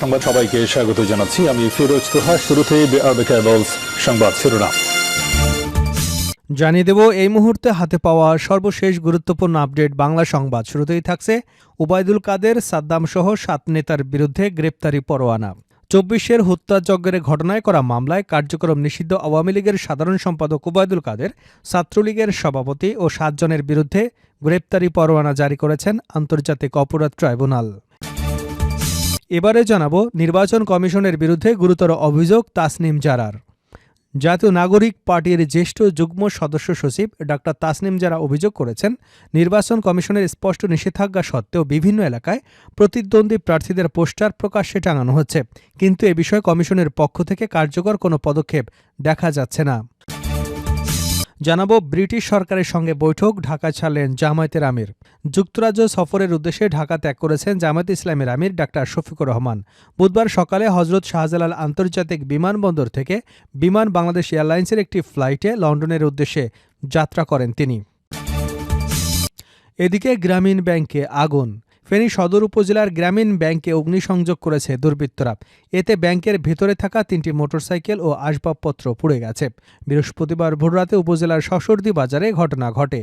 সংবাদ সবাইকে স্বাগত জানাচ্ছি। আমি ফিরোজ তোহা কেবলস সংবাদ শিরোনাম। জানিয়ে দেব, এই মুহূর্তে হাতে পাওয়া সর্বশেষ গুরুত্বপূর্ণ আপডেট বাংলা সংবাদ। শুরুতেই থাকছে ওবায়দুল কাদের, সাদ্দাম সহ সাত নেতার বিরুদ্ধে গ্রেপ্তারি পরোয়ানা। চব্বিশের হত্যাযজ্ঞের ঘটনায় করা মামলায় কার্যক্রম নিষিদ্ধ আওয়ামী লীগের সাধারণ সম্পাদক ওবায়দুল কাদের, ছাত্রলীগের সভাপতি ও সাতজনের বিরুদ্ধে গ্রেপ্তারি পরোয়ানা জারি করেছেন আন্তর্জাতিক অপরাধ ট্রাইব্যুনাল। এবারে জানাব নির্বাচন কমিশনের বিরুদ্ধে গুরুতর অভিযোগ তাসনিম জারার। জাতীয় নাগরিক পার্টির জ্যেষ্ঠ যুগ্ম সদস্য সচিব ডাক্তার তাসনিম যারা অভিযোগ করেছেন, নির্বাচন কমিশনের স্পষ্ট নিষেধাজ্ঞা সত্ত্বেও বিভিন্ন এলাকায় প্রতিদ্বন্দ্বী প্রার্থীদের পোস্টার প্রকাশ্যে টাঙানো হচ্ছে। কিন্তু এ বিষয়ে কমিশনের পক্ষ থেকে কার্যকর কোনো পদক্ষেপ দেখা যাচ্ছে না। জানাব ব্রিটিশ সরকারের সঙ্গে বৈঠক, ঢাকা ছাড়লেন জামায়াতের আমির। যুক্তরাজ্য সফরের উদ্দেশ্যে ঢাকা ত্যাগ করেছেন জামায়াত ইসলামের আমির ডাক্তার শফিকুর রহমান। বুধবার সকালে হজরত শাহজালাল আন্তর্জাতিক বিমানবন্দর থেকে বিমান বাংলাদেশ এয়ারলাইন্সের একটি ফ্লাইটে লন্ডনের উদ্দেশ্যে যাত্রা করেন তিনি। এদিকে গ্রামীণ ব্যাংকে আগুন। ফেনী সদর উপজেলার গ্রামীণ ব্যাংকে অগ্নিসংযোগ করেছে দুর্বৃত্তরা। এতে ব্যাংকের ভেতরে থাকা তিনটি মোটরসাইকেল ও আসবাবপত্র পুড়ে গেছে। বৃহস্পতিবার ভোররাতে উপজেলার সশর্দি বাজারে ঘটনা ঘটে।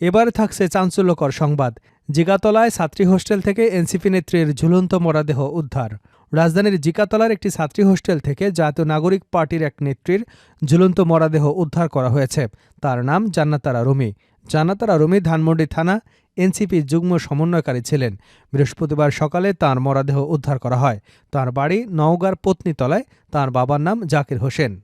এবার থাকছে চাঞ্চল্যকর সংবাদ। জিগাতলায় ছাত্রী হোস্টেল থেকে এনসিপি নেত্রীর ঝুলন্ত মরাদেহ উদ্ধার। রাজধানীর জিকাতলার একটি ছাত্রী হোস্টেল থেকে জাতীয় নাগরিক পার্টির এক নেত্রীর ঝুলন্ত মরাদেহ উদ্ধার করা হয়েছে। তার নাম জান্নাতারা রুমি। জান্নাতারা রুমি, ধানমন্ডি থানা এনসিপি যুগ্ম সমন্বয়কারী ছিলেন। বৃহস্পতিবার সকালে তার মরাদেহ উদ্ধার করা হয়। তার বাড়ি নওগাঁর পত্নীতলায় তার বাবার নাম জাকির হোসেন।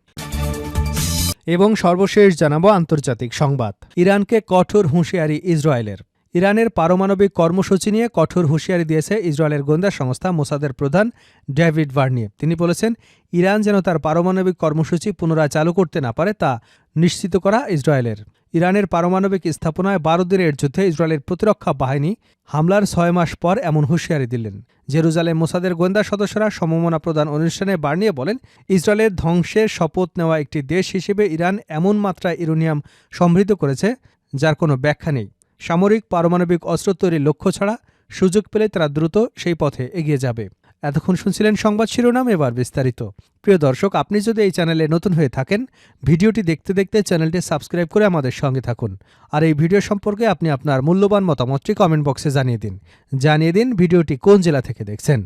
এবং সর্বশেষ জানাব আন্তর্জাতিক সংবাদ। ইরানকে কঠোর হুঁশিয়ারি ইসরায়েলের। ইরানের পারমাণবিক কর্মসূচি নিয়ে কঠোর হুঁশিয়ারি দিয়েছে ইসরায়েলের গোয়েন্দা সংস্থা মোসাদের প্রধান ডেভিড ভার্নিয়ে। তিনি বলেছেন, ইরান যেন তার পারমাণবিক কর্মসূচি পুনরায় চালু করতে না পারে তা নিশ্চিত করা ইসরায়েলের। ইরানের পারমাণবিক স্থাপনায় বারো দিনের যুদ্ধে ইসরায়েলের প্রতিরক্ষা বাহিনী হামলার ছয় মাস পর এমন হুঁশিয়ারি দিলেন। জেরুজালেম মোসাদের গোয়েন্দা সদস্যরা সমমনা প্রদান অনুষ্ঠানে বার্নিয়ে বলেন, ইসরায়েলের ধ্বংসের শপথ নেওয়া একটি দেশ হিসেবে ইরান এমন মাত্রায় ইউরেনিয়াম সমৃদ্ধ করেছে, যার কোনো ব্যাখ্যা নেই। সামরিক পারমাণবিক অস্ত্র তৈরির লক্ষ্য ছাড়া সুযোগ পেলে তারা দ্রুত সেই পথে এগিয়ে যাবে। এতক্ষণ শুনছিলেন সংবাদ শিরোনাম, এবার বিস্তারিত। প্রিয় দর্শক, আপনি যদি এই চ্যানেলে নতুন হয়ে থাকেন, ভিডিওটি দেখতে দেখতে চ্যানেলটি সাবস্ক্রাইব করে আমাদের সঙ্গে থাকুন। আর এই ভিডিও সম্পর্কে আপনি আপনার মূল্যবান মতামতটি কমেন্ট বক্সে জানিয়ে দিন। জানিয়ে দিন ভিডিওটি কোন জেলা থেকে দেখছেন।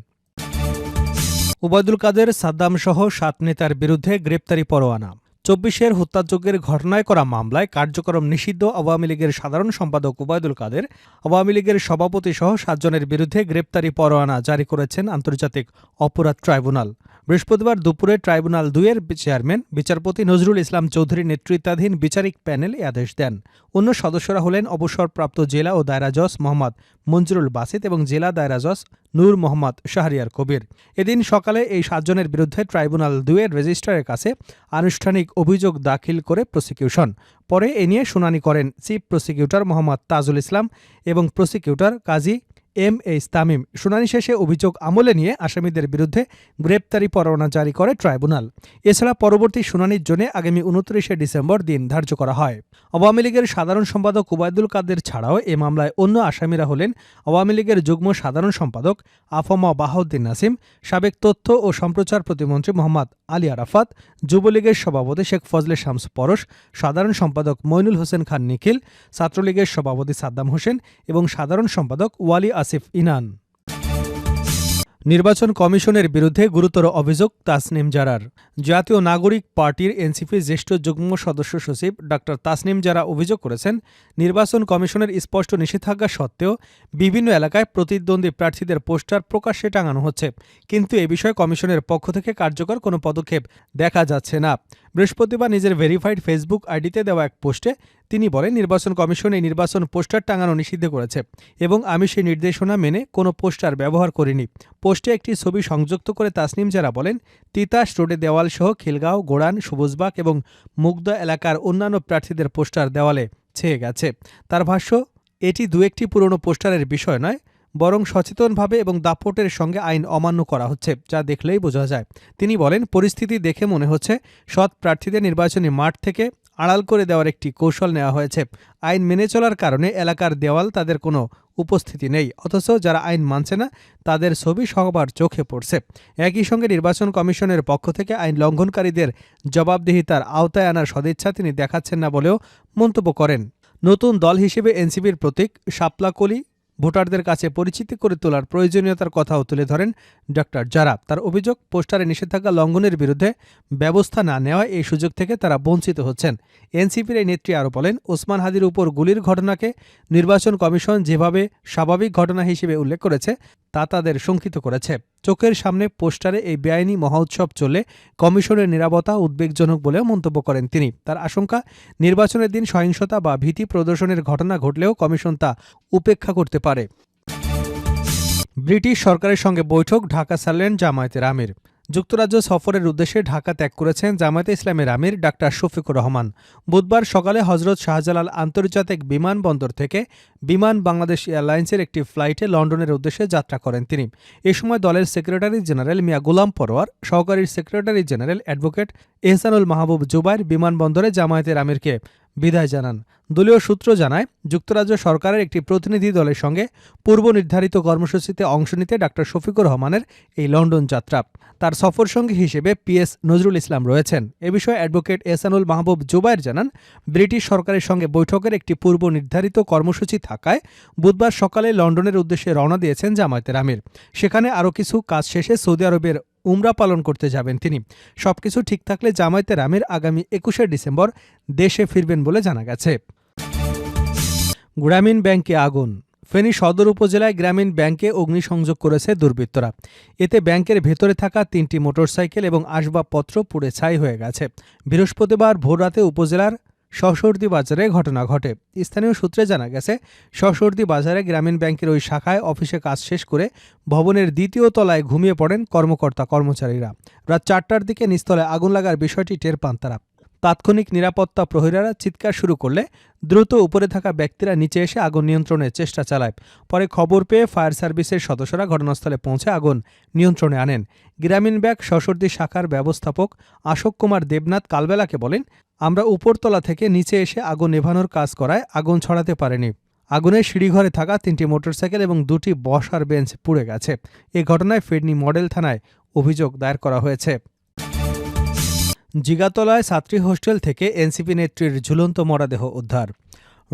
ওবায়দুল কাদের সাদ্দাম সহ সাত নেতার বিরুদ্ধে গ্রেপ্তারি পরোয়ানা। চব্বিশের হত্যাযজ্ঞের ঘটনায় করা মামলায় কার্যক্রম নিষিদ্ধ আওয়ামী লীগের সাধারণ সম্পাদক ওবায়দুল কাদের। আওয়ামী লীগের সভাপতি সহ সাতজনের বিরুদ্ধে গ্রেপ্তারি পরোয়ানা জারি করেছেন আন্তর্জাতিক অপরাধ ট্রাইব্যুনাল। বৃহস্পতিবার দুপুরে ট্রাইব্যুনাল দুইয়ের চেয়ারম্যান বিচারপতি নজরুল ইসলাম চৌধুরী নেতৃত্বাধীন বিচারিক প্যানেল এ আদেশ দেন। অন্য সদস্যরা হলেন অবসরপ্রাপ্ত জেলা ও দায়রা জজ মোহাম্মদ মঞ্জুরুল বাসিত এবং জেলা দায়রা জজ নূর মোহাম্মদ শাহরিয়ার কবির। এদিন সকালে এই সাতজনের বিরুদ্ধে ট্রাইব্যুনাল দুয়ের রেজিস্ট্রারের কাছে আনুষ্ঠানিক অভিযোগ দাখিল করে প্রসিকিউশন পরে এ নিয়ে শুনানি করেন চিফ প্রসিকিউটর মোহাম্মদ তাজুল ইসলাম এবং prosecutor Kazi M H Tamim শুনানি শেষে অভিযোগ আমলে নিয়ে আসামিদের বিরুদ্ধে গ্রেপ্তারি পরোয়ানা জারি করে ট্রাইব্যুনাল। এছাড়া পরবর্তী শুনানির জন্য আগামী উনত্রিশে ডিসেম্বর দিন ধার্য করা হয়। আওয়ামী লীগের সাধারণ সম্পাদক ওবায়দুল কাদের ছাড়াও এ মামলায় অন্য আসামিরা হলেন আওয়ামী লীগের যুগ্ম সাধারণ সম্পাদক আফমা বাহাউদ্দিন নাসিম, সাবেক তথ্য ও সম্প্রচার প্রতিমন্ত্রী মোহাম্মদ আলী আরাফাত, যুবলীগের সভাপতি শেখ ফজলে শামস পরশ, সাধারণ সম্পাদক মইনুল হোসেন খান নিখিল, ছাত্রলীগের সভাপতি সাদ্দাম হোসেন এবং সাধারণ সম্পাদক ওয়ালি আসিফ ইনান। নির্বাচন কমিশনের বিরুদ্ধে গুরুতর অভিযোগ তাসনিম জারার। জাতীয় নাগরিক পার্টির এনসিপি জ্যেষ্ঠ যুগ্ম সদস্য সচিব ডক্টর তাসনিম জারা অভিযোগ করেছেন, নির্বাচন কমিশনের স্পষ্ট নিষেধাজ্ঞা সত্ত্বেও বিভিন্ন এলাকায় প্রতিদ্বন্দ্বী প্রার্থীদের পোস্টার প্রকাশ্যে টাঙানো হচ্ছে। কিন্তু এ বিষয়ে কমিশনের পক্ষ থেকে কার্যকর কোনো পদক্ষেপ দেখা যাচ্ছে না। বৃহস্পতিবার নিজের ভেরিফাইড ফেসবুক আইডিতে দেওয়া এক পোস্টে তিনি বলেন, নির্বাচন কমিশন এই নির্বাচন পোস্টার টাঙানো নিষিদ্ধ করেছে এবং আমি সেই নির্দেশনা মেনে কোনো পোস্টার ব্যবহার করিনি। পোস্টে একটি ছবি সংযুক্ত করে তাসনিম যারা বলেন, তিতাস রোডে দেওয়াল সহ খিলগাঁও, গোড়ান, সবুজবাগ এবং মুগদা এলাকার অন্যান্য প্রার্থীদের পোস্টার দেওয়ালে ছেয়ে গেছে। তার ভাষ্য, এটি দু একটি পুরনো পোস্টারের বিষয় নয় বরং সচেতনভাবে এবং দাপটের সঙ্গে আইন অমান্য করা হচ্ছে, যা দেখলেই বোঝা যায়। তিনি বলেন, পরিস্থিতি দেখে মনে হচ্ছে সৎ প্রার্থীদের নির্বাচনী মাঠ থেকে আড়াল করে দেওয়ার একটি কৌশল নেওয়া হয়েছে। আইন মেনে চলার কারণে এলাকার দেওয়াল তাদের কোনো উপস্থিতি নেই, অথচ যারা আইন মানছে না, তাদের ছবি সবার চোখে পড়ছে। একই সঙ্গে নির্বাচন কমিশনের পক্ষ থেকে আইন লঙ্ঘনকারীদের জবাবদিহিতার আওতায় আনার সদিচ্ছা তিনি দেখাচ্ছেন না বলেও মন্তব্য করেন। নতুন দল হিসেবে এনসিপির প্রতীক শাপলাকলি ভোটারদের কাছে পরিচিতি করে তোলার প্রয়োজনীয়তার কথাও তুলে ধরেন ডক্টর জারাব। তার অভিযোগ, পোস্টারে নিষেধাজ্ঞা লঙ্ঘনের বিরুদ্ধে ব্যবস্থা না নেওয়ায় এই সুযোগ থেকে তারা বঞ্চিত হচ্ছেন। এনসিপির এই নেত্রী আরও বলেন, ওসমান হাদির উপর গুলির ঘটনাকে নির্বাচন কমিশন যেভাবে স্বাভাবিক ঘটনা হিসেবে উল্লেখ করেছে তা তাদের শঙ্কিত করেছে। চোখের সামনে পোস্টারে এই বেআইনি মহোৎসব চলে কমিশনের নিরাপত্তা উদ্বেগজনক বলে মন্তব্য করেন তিনি। তার আশঙ্কা, নির্বাচনের দিন সহিংসতা বা ভীতি প্রদর্শনের ঘটনা ঘটলেও কমিশন তা উপেক্ষা করতে পারে। ব্রিটিশ সরকারের সঙ্গে বৈঠক, ঢাকা ছাড়লেন জামায়াতের আমির। যুক্তরাজ্য সফরের উদ্দেশ্যে ঢাকা ত্যাগ করেছেন জামায়াতে ইসলামের আমির ডাক্তার শফিকুর রহমান। বুধবার সকালে হজরত শাহজালাল আন্তর্জাতিক বিমানবন্দর থেকে বিমান বাংলাদেশ এয়ারলাইন্সের একটি ফ্লাইটে লন্ডনের উদ্দেশ্যে যাত্রা করেন তিনি। এ সময় দলের সেক্রেটারি জেনারেল মিয়া গোলাম পরোয়ার, সহকারী secretary general advocate Ehsanul Mahbub Zubair বিমানবন্দরে জামায়াতের আমিরকে বিদায় জানান। দলীয় সূত্র জানায়, যুক্তরাজ্য সরকারের একটি প্রতিনিধি দলের সঙ্গে পূর্ব নির্ধারিত কর্মসূচিতে অংশ নিতে ডাক্তার শফিকুর রহমানের এই লন্ডন যাত্রা। তার সফর সঙ্গী হিসেবে পিএস নজরুল ইসলাম রয়েছেন। এ বিষয়ে অ্যাডভোকেট এহসানুল মাহবুব জুবাইর জানান, ব্রিটিশ সরকারের সঙ্গে বৈঠকের একটি পূর্ব নির্ধারিত কর্মসূচি থাকায় বুধবার সকালে লন্ডনের উদ্দেশ্যে রওনা দিয়েছেন জামায়াতের আমির। সেখানে আরও কিছু কাজ শেষে সৌদি আরবের উমরা পালন করতে যাবেন তিনি। সবকিছু ঠিক থাকলে জামায়াতের আমির আগামী একুশে ডিসেম্বর দেশে ফিরবেন বলে জানা গেছে। গ্রামীণ ব্যাংকে আগুন। ফেনী সদর উপজেলায় গ্রামীণ ব্যাংকে অগ্নিসংযোগ করেছে দুর্বৃত্তরা। এতে ব্যাংকের ভেতরে থাকা তিনটি মোটরসাইকেল এবং আসবাবপত্র পুড়ে ছাই হয়ে গেছে। বৃহস্পতিবার ভোররাতে উপজেলার সশর্দি বাজারে ঘটনা ঘটে। স্থানীয় সূত্রে জানা গেছে, সশর্দি বাজারে গ্রামীণ ব্যাংকের ওই শাখায় অফিসে কাজ শেষ করে ভবনের দ্বিতীয় তলায় ঘুমিয়ে পড়েন কর্মকর্তা কর্মচারীরা রাত চারটার দিকে নিস্তলে আগুন লাগার বিষয়টি টের পান তারা। তাৎক্ষণিক নিরাপত্তা প্রহরীরা চিৎকার শুরু করলে দ্রুত উপরে থাকা ব্যক্তিরা নিচে এসে আগুন নিয়ন্ত্রণের চেষ্টা চালায়। পরে খবর পেয়ে ফায়ার সার্ভিসের সদস্যরা ঘটনাস্থলে পৌঁছে আগুন নিয়ন্ত্রণে আনেন। গ্রামীণ ব্যাংক সশর্দি শাখার ব্যবস্থাপক অশোক কুমার দেবনাথ কালবেলাকে বলেন, আমরা উপরতলা থেকে নিচে এসে আগুন নেভানোর কাজ করায় আগুন ছড়াতে পারেনি। আগুনে সিঁড়িঘরে থাকা তিনটি মোটরসাইকেল এবং দুটি বসার বেঞ্চ পুড়ে গেছে। এ ঘটনায় ফেডনি মডেল থানায় অভিযোগ দায়ের করা হয়েছে। জিগাতলায় ছাত্রী হোস্টেল থেকে এনসিপি নেত্রীর ঝুলন্ত মরাদেহ উদ্ধার।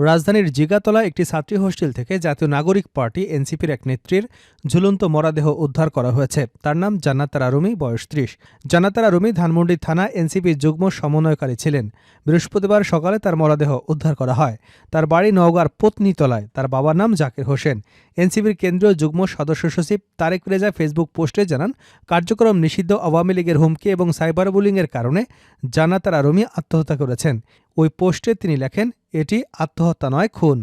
রাজধানীর জিগাতলা একটি ছাত্রী হোস্টেল থেকে জাতীয় নাগরিক পার্টি এনসিপির এক নেত্রীর ঝুলন্ত মরাদেহ উদ্ধার করা হয়েছে। তার নাম জান্নাতারা রুমি বয়স ত্রিশ। জান্নাতারা রুমি ধানমন্ডি থানা এনসিপির যুগ্ম সমন্বয়কারী ছিলেন। বৃহস্পতিবার সকালে তার মরাদেহ উদ্ধার করা হয়। তার বাড়ি নওগাঁর পত্নীতলায়। তার বাবার নাম জাকির হোসেন। এনসিপির কেন্দ্রীয় যুগ্ম সদস্য সচিব তারেক রেজা ফেসবুক পোস্টে জানান, কার্যক্রম নিষিদ্ধ, আওয়ামী লীগের হুমকি এবং সাইবার বুলিংয়ের কারণে জান্নাতারা রুমি আত্মহত্যা করেছেন। ওই পোস্টে তিনি লেখেন এটি আত্মহত্যা নয় খুন।